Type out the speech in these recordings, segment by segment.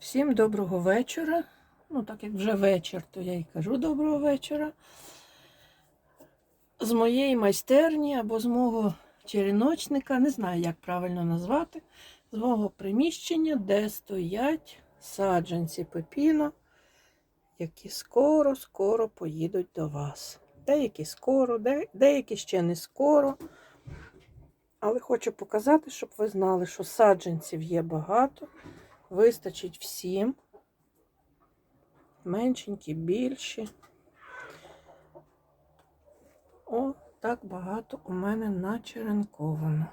Всім доброго вечора. Ну, так як вже вечір, то я й кажу доброго вечора. З моєї майстерні або з мого черіночника, не знаю, як правильно назвати, з мого приміщення, де стоять саджанці пепіно, які скоро-скоро поїдуть до вас. Деякі скоро, деякі ще не скоро. Але хочу показати, щоб ви знали, що саджанців є багато. Вистачить всім. Меншенькі, більші. О, так багато у мене начеренковано.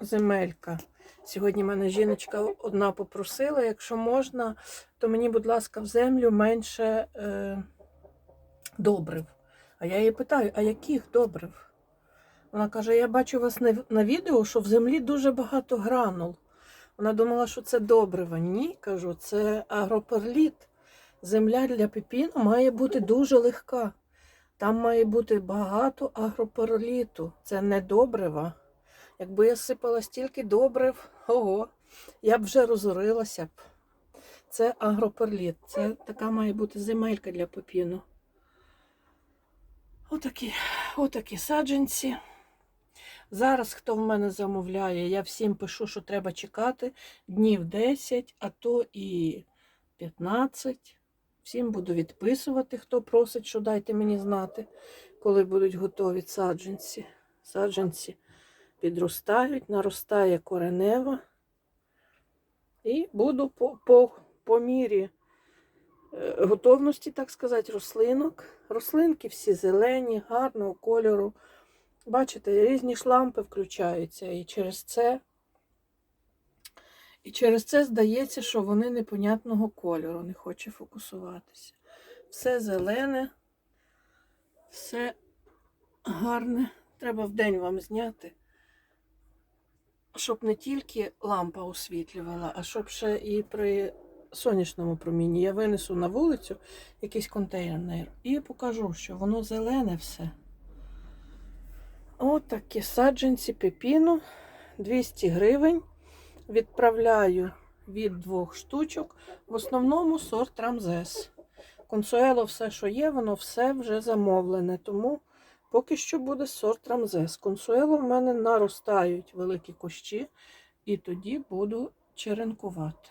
Земелька. Сьогодні мене жіночка одна попросила, якщо можна, то мені, будь ласка, в землю менше е, добрив. А я її питаю, а яких добрив? Вона каже: Я бачу вас на, відео, що в землі дуже багато гранул. Вона думала, що це добрива. Ні, кажу, це агроперліт. Земля для пепіну має бути дуже легка. Там має бути багато агроперліту. Це не добрива. Якби я сипала стільки добрив, ого, я б вже розорилася б. Це агроперліт. Це така має бути земелька для пепіну. Отакі, отакі саджанці. Зараз, хто в мене замовляє, я всім пишу, що треба чекати днів 10, а то і 15. Всім буду відписувати, хто просить, що дайте мені знати, коли будуть готові саджанці. Саджанці підростають, наростає коренева. І буду по, по, по мірі е, готовності, так сказати, рослинок. Рослинки всі зелені, гарного кольору. Бачите, різні шлампи включаються, і через це, і через це здається, що вони непонятного кольору, не хоче фокусуватися. Все зелене, все гарне. Треба вдень вам зняти, щоб не тільки лампа освітлювала, а щоб ще і при сонячному промінні я винесу на вулицю якийсь контейнер і покажу, що воно зелене все. Отакі саджанці пепіну 200 гривень. Відправляю від двох штучок. В основному сорт Рамзес. Консуело, все, що є, воно все вже замовлене. Тому поки що буде сорт Рамзес. Консуело в мене наростають великі кущі, і тоді буду черенкувати.